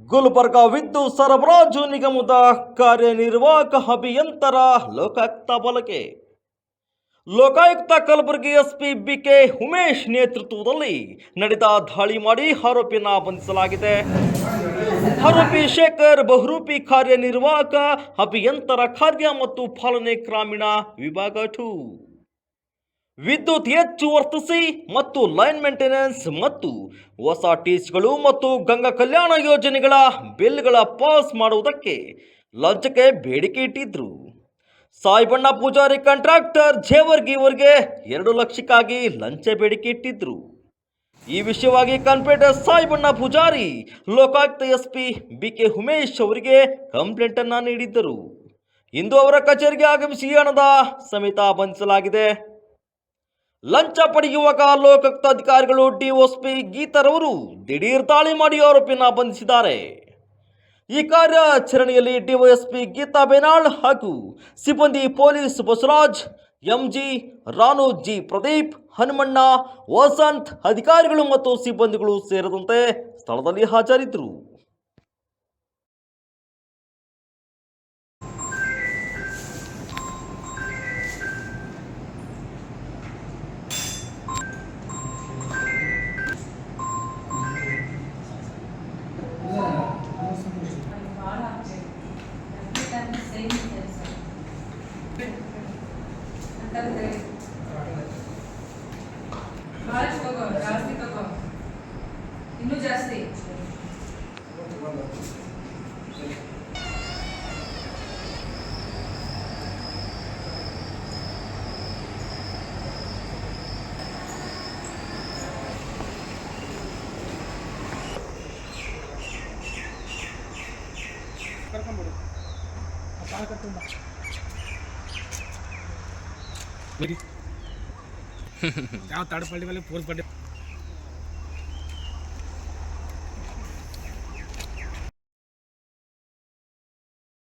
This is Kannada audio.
ಗುಲ್ಬರ್ಗ ವಿದ್ಯುತ್ ಸರಬರಾಜು ನಿಗಮದ ಕಾರ್ಯನಿರ್ವಾಹಕ ಅಭಿಯಂತರ ಲೋಕಾಯುಕ್ತ ಬಲಕೆ. ಲೋಕಾಯುಕ್ತ ಕಲಬುರಗಿ ಎಸ್ಪಿ ಬಿಕೆ ಉಮೇಶ್ ನೇತೃತ್ವದಲ್ಲಿ ನಡೆದ ದಾಳಿ ಮಾಡಿ ಆರೋಪಿಯನ್ನ ಬಂಧಿಸಲಾಗಿದೆ. ಆರೋಪಿ ಶೇಖರ್ ಬಹುರೂಪಿ ಕಾರ್ಯನಿರ್ವಾಹಕ ಅಭಿಯಂತರ ಕಾರ್ಯ ಮತ್ತು ಪಾಲನೆ ಗ್ರಾಮೀಣ ವಿಭಾಗ ಟು. ವಿದ್ಯುತ್ ಹೆಚ್ಚು ವರ್ತಿಸಿ ಮತ್ತು ಲೈನ್ ಮೇಂಟೆನೆನ್ಸ್ ಮತ್ತು ಹೊಸ ಟೀಸ್ಗಳು ಮತ್ತು ಗಂಗಾ ಕಲ್ಯಾಣ ಯೋಜನೆಗಳ ಬಿಲ್ಗಳ ಪಾಸ್ ಮಾಡುವುದಕ್ಕೆ ಲಂಚಕ್ಕೆ ಬೇಡಿಕೆ ಇಟ್ಟಿದ್ರು. ಸಾಯಿಬಣ್ಣ ಪೂಜಾರಿ ಕಾಂಟ್ರಾಕ್ಟರ್ ಜೇವರ್ಗಿ ಅವರಿಗೆ ಎರಡು ಲಕ್ಷಕ್ಕಾಗಿ ಲಂಚ ಬೇಡಿಕೆ ಇಟ್ಟಿದ್ರು. ಈ ವಿಷಯವಾಗಿ Kanpete Saibanna Poojari, Lokayukta S P B K Umesh ಅವರಿಗೆ ಕಂಪ್ಲೇಂಟ್ ಅನ್ನ ನೀಡಿದ್ದರು. ಇಂದು ಅವರ ಕಚೇರಿಗೆ ಆಗಮಿಸಿ ಹಣದ ಸಮೇತ ಬಂಧಿಸಲಾಗಿದೆ. ಲಂಚ ಪಡೆಯುವಾಗ ಲೋಕಾಯುಕ್ತ ಅಧಿಕಾರಿಗಳು ಡಿಒಸ್ಪಿ ಗೀತರವರು ದಿಢೀರ್ ತಾಳಿ ಮಾಡಿ ಆರೋಪಿಯನ್ನು ಬಂಧಿಸಿದ್ದಾರೆ. ಈ ಕಾರ್ಯಾಚರಣೆಯಲ್ಲಿ ಡಿವೈಎಸ್ಪಿ ಗೀತಾ ಬೇನಾಳ್ ಹಾಗೂ ಸಿಬ್ಬಂದಿ ಪೊಲೀಸ್ ಬಸವರಾಜ್, ಎಂಜಿ ರಾನು ಜಿ ಪ್ರದೀಪ್, ಹನುಮಣ್ಣ, ವಸಂತ್ ಅಧಿಕಾರಿಗಳು ಮತ್ತು ಸಿಬ್ಬಂದಿಗಳು ಸೇರಿದಂತೆ ಸ್ಥಳದಲ್ಲಿ ಹಾಜರಿದ್ದರು. ಅಂತಂದ್ರೆ ಭಾಳಷ್ಟು ತಗೋ ಜಾಸ್ತಿ ತಗೋ ಇನ್ನೂ ಜಾಸ್ತಿ ಕರ್ಕೊಂಬಿಡು ಕಾಲು ಕರ್ಕೊಂಬ ಯಾವ ತರ್ಡ್ ಪಾರ್ಟಿ ಮೇಲೆ ಫೋರ್ತ್ ಪಾರ್ಟಿ